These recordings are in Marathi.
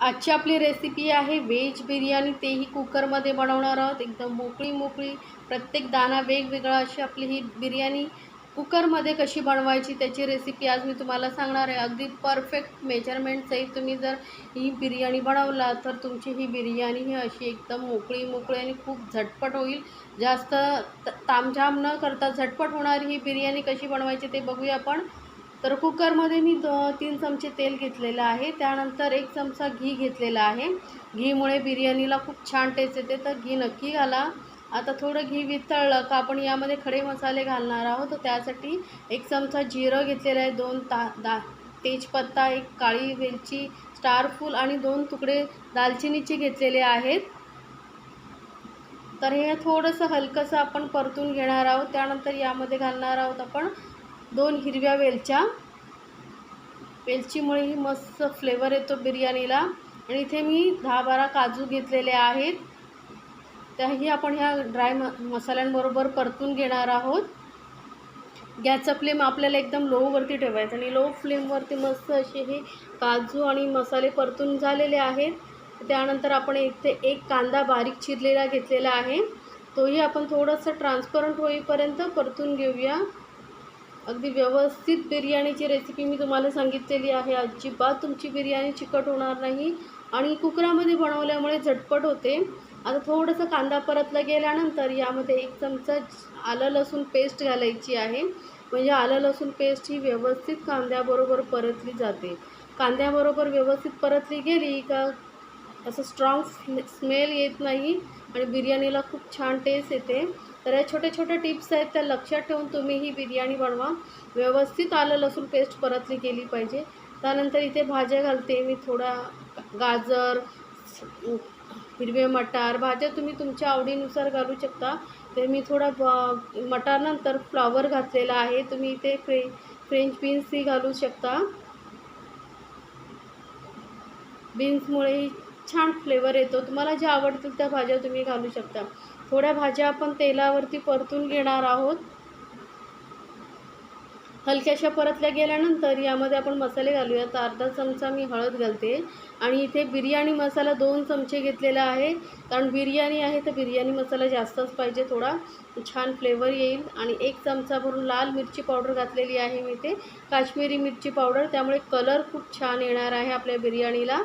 आजची आपली रेसिपी आहे व्हेज बिर्याणी. तेही कुकरमध्ये बनवणार आहोत. एकदम मोकळी मोकळी. प्रत्येक दाणा वेगवेगळा अशी आपली ही बिर्याणी कुकरमध्ये कशी बनवायची त्याची रेसिपी आज मी तुम्हाला सांगणार आहे. अगदी परफेक्ट मेजरमेंटसहित तुम्ही जर ही बिर्याणी बनवला तर तुमची ही बिर्याणी ही अशी एकदम मोकळी मोकळी आणि खूप झटपट होईल. जास्त त- तामझाम न करता झटपट होणारी ही बिर्याणी कशी बनवायची ते बघूया आपण. तर कुकरमध्ये मी दो तीन चमचे तेल घेतलेलं आहे. त्यानंतर एक चमचा घी घेतलेला आहे. घीमुळे बिर्याणीला खूप छान टेस्ट येते. तर घी नक्की घाला. आता थोडं घी वितळलं का आपण यामध्ये खडे मसाले घालणार आहोत. तर त्यासाठी एक चमचा जिरं घेतलेलं आहे. दोन ता दा तेजपत्ता एक काळी वेलची स्टारफूल आणि दोन तुकडे दालचिनीचे घेतलेले आहेत. तर हे थोडंसं हलकंसं आपण परतून घेणार आहोत. त्यानंतर यामध्ये घालणार आहोत आपण दोन हिरव्या वेलच्या. वेलचीमुळे ही मस्त फ्लेवर येतो बिर्याणीला. आणि इथे मी दहा बारा काजू घेतलेले आहेत. त्याही आपण ह्या ड्राय म मसाल्यांबरोबर परतून घेणार आहोत. गॅसचा फ्लेम आपल्याला एकदम लोवरती ठेवायचा आणि लो फ्लेमवरती मस्त असे हे काजू आणि मसाले परतून झालेले आहेत. त्यानंतर आपण इथे एक कांदा बारीक चिरलेला घेतलेला आहे. तोही आपण थोडंसं ट्रान्सपरंट होईपर्यंत परतून घेऊया. अगदी व्यवस्थित बिर्याणीची रेसिपी मी तुम्हाला सांगितलेली आहे. अजिबात तुमची बिर्याणी चिकट होणार नाही. आणि कुकरामध्ये बनवल्यामुळे झटपट होते. आता थोडंसं कांदा परतला गेल्यानंतर यामध्ये एक चमचा आलं लसूण पेस्ट घालायची आहे. म्हणजे आलं लसूण पेस्ट ही व्यवस्थित कांद्याबरोबर परतली जाते. कांद्याबरोबर व्यवस्थित परतली गेली का असं स्ट्रॉंग स्मेल येत नाही. आणि बिर्याणीला खूप छान टेस्ट येते. तर या छोटे छोटे टिप्स आहेत त्या लक्षात ठेवून तुम्ही ही बिर्याणी बनवा. व्यवस्थित आलं लसूण पेस्ट परतली गेली पाहिजे. त्यानंतर इथे भाज्या घालते मी थोडा गाजर हिरवे मटार भाज्या तुम्ही तुमच्या आवडीनुसार घालू शकता. तर मी थोडा ब मटारनंतर फ्लॉवर घातलेला आहे तुम्ही इथे फ्रे फ्रेंच बीन्सही घालू शकता. बीन्समुळेही छान फ्लेवर येतो. तुम्हाला ज्या आवडतील त्या भाज्या तुम्ही घालू शकता. थोड्या भाज्या आपण तेलावरती परतून घेणार आहोत. हलक्याशा परतल्या गेल्यानंतर यामध्ये आपण मसाले घालूया तर अर्धा चमचा मी हळद घालते. आणि इथे बिर्याणी मसाला दोन चमचे घेतलेला आहे. कारण बिर्याणी आहे तर बिर्याणी मसाला जास्तच पाहिजे. थोडा छान फ्लेवर येईल. आणि एक चमचा भरून लाल मिरची पावडर घातलेली आहे मी इथे. काश्मीरी मिरची पावडर. त्यामुळे कलर खूप छान येणार आहे आपल्या बिर्याणीला.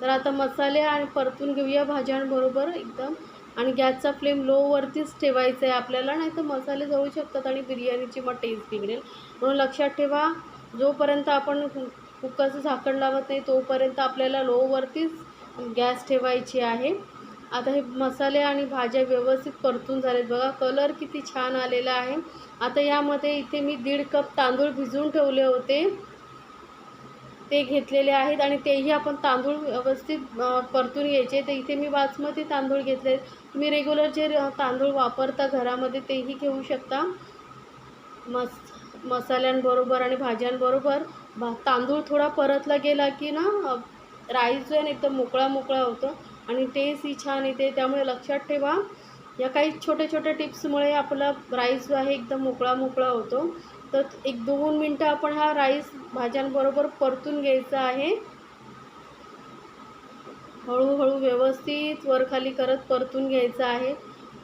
तर आता मसाले आणि परतून घेऊया भाज्यांबरोबर एकदम. आणि गॅसचा फ्लेम लोवरतीच ठेवायचा आहे आपल्याला नाही तर मसाले जळू शकतात आणि बिर्याणीची मग टेस्ट बिघडेल. म्हणून लक्षात ठेवा जोपर्यंत आपण कुकरचं झाकण लावत नाही तोपर्यंत आपल्याला लोवरतीच गॅस ठेवायची आहे. आता हे मसाले आणि भाज्या व्यवस्थित परतून झालेत. बघा कलर किती छान आलेला आहे. आता यामध्ये इथे मी दीड कप तांदूळ भिजवून ठेवले होते. ते घेतलेले आहेत आणि तेही आपण तांदूळ व्यवस्थित परतून घ्यायचे. तर इथे मी बासमती तांदूळ घेतले. तुम्ही रेग्युलर जे तांदूळ वापरता घरामध्ये तेही घेऊ शकता. मस मसाल्यांबरोबर आणि भाज्यांबरोबर. भा तांदूळ थोडा परतला गेला की ना राईस जो आहे ना एकदम मोकळा मोकळा होतो. आणि टेस्टही छान येते. त्यामुळे लक्षात ठेवा. या काही छोट्या छोट्या टिप्समुळे आपला राईस जो आहे एकदम मोकळा मोकळा होतो. तर एक दोन मिनटं आपण हा राईस भाज्यांबरोबर परतून घ्यायचा आहे. हळूहळू व्यवस्थित वरखाली करत परतून घ्यायचं आहे.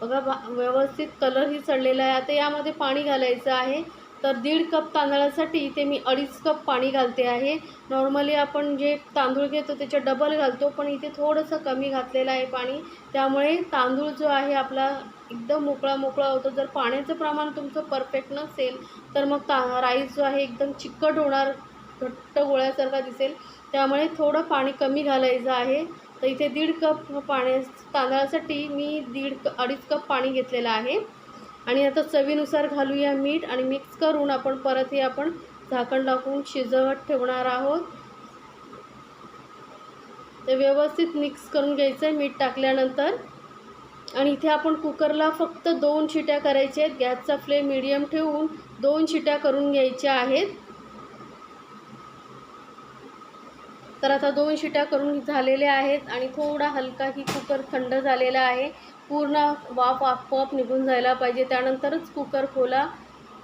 बघा भा व्यवस्थित कलरही चढलेला आहे. आता यामध्ये पाणी घालायचं आहे. तर दीड कप तांदळासाठी इथे मी अडीच कप पाणी घालते आहे. नॉर्मली आपण जे तांदूळ घेतो त्याच्या डबल घालतो पण इथे थोडंसं कमी घातलेलं आहे पाणी. त्यामुळे तांदूळ जो आहे आपला एकदम मोकळा मोकळा होतो. जर पाण्याचं प्रमाण तुमचं परफेक्ट नसेल तर मग ता राईस जो आहे एकदम चिकट होणार घट्ट गोळ्यासारखा दिसेल. त्यामुळे थोडं पाणी कमी घालायचं आहे. तर इथे दीड कप पाण्या तांदळासाठी मी दीड क अडीच कप पाणी घेतलेलं आहे. आणि आता चवीनुसार घालूया मीठ आणि मिक्स करून आपण परत हे आपण झाकण टाकून शिजवत ठेवणार आहोत. ते व्यवस्थित मिक्स करून घ्यायचं आहे मीठ टाकल्यानंतर. आणि इथे आपण कुकरला फक्त दोन शिट्या करायच्या आहेत. गॅसचा फ्लेम मिडियम ठेवून दोन शिट्या करून घ्यायच्या आहेत. तर आता दोन शिट्या करून झालेल्या आहेत आणि थोडा हलका ही कुकर थंड झालेला आहे. पूर्ण वाफ आपोआप निघून जायला पाहिजे. त्यानंतरच कुकर खोला.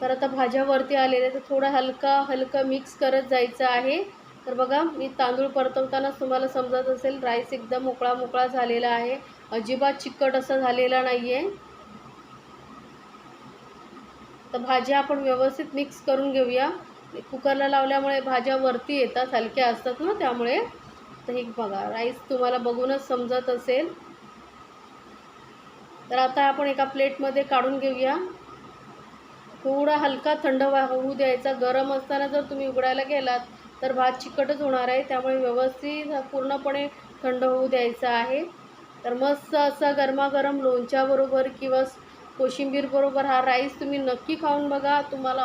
तर आता भाज्या वरती आलेल्या तर थोडा हलका हलका मिक्स करत जायचं आहे. तर बघा मी तांदूळ परतवतानाच तुम्हाला समजत असेल राईस एकदम मोकळा मोकळा झालेला आहे. अजिबात चिकट असा झालेला नाही आहे तर भाज्या आपण व्यवस्थित मिक्स करून घेऊया. कुकरला लावल्यामुळे भाज्या वरती येतात हलक्या असतात ना त्यामुळे. तर हे बघा राईस तुम्हाला बघूनच समजत असेल. तर आता आपण एका प्लेटमध्ये काढून घेऊया. थोडा हलका थंड वा होऊ द्यायचा. गरम असताना जर तुम्ही उघडायला गेलात तर भात चिकटच होणार आहे. त्यामुळे व्यवस्थित पूर्णपणे थंड होऊ द्यायचा आहे. तर मस्त असा गरमागरम लोणच्याबरोबर किंवा कोशिंबीरबरोबर हा राईस तुम्ही नक्की खाऊन बघा. तुम्हाला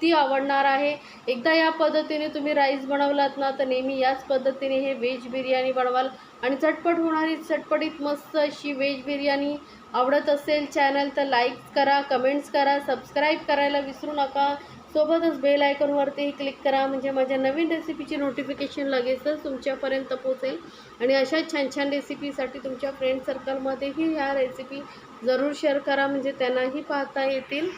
अगदी आवडणार आहे. एकदा या पद्धतीने तुम्ही राईस बनवलात ना तर नेहमी याच पद्धतीने हे व्हेज बिर्याणी बनवाल. आणि झटपट होणारी चटपटीत मस्त अशी व्हेज बिर्याणी आवडत असेल चॅनल तर लाईक करा कमेंट्स करा सबस्क्राईब करायला विसरू नका. सोबतच बेल आयकॉनवरतीही क्लिक करा म्हणजे माझ्या नवीन रेसिपीची नोटिफिकेशन लगेचच तुमच्यापर्यंत पोहोचेल. आणि अशा छान छान रेसिपीसाठी तुमच्या फ्रेंड सर्कलमध्येही ह्या रेसिपी जरूर शेअर करा म्हणजे त्यांनाही पाहता येतील.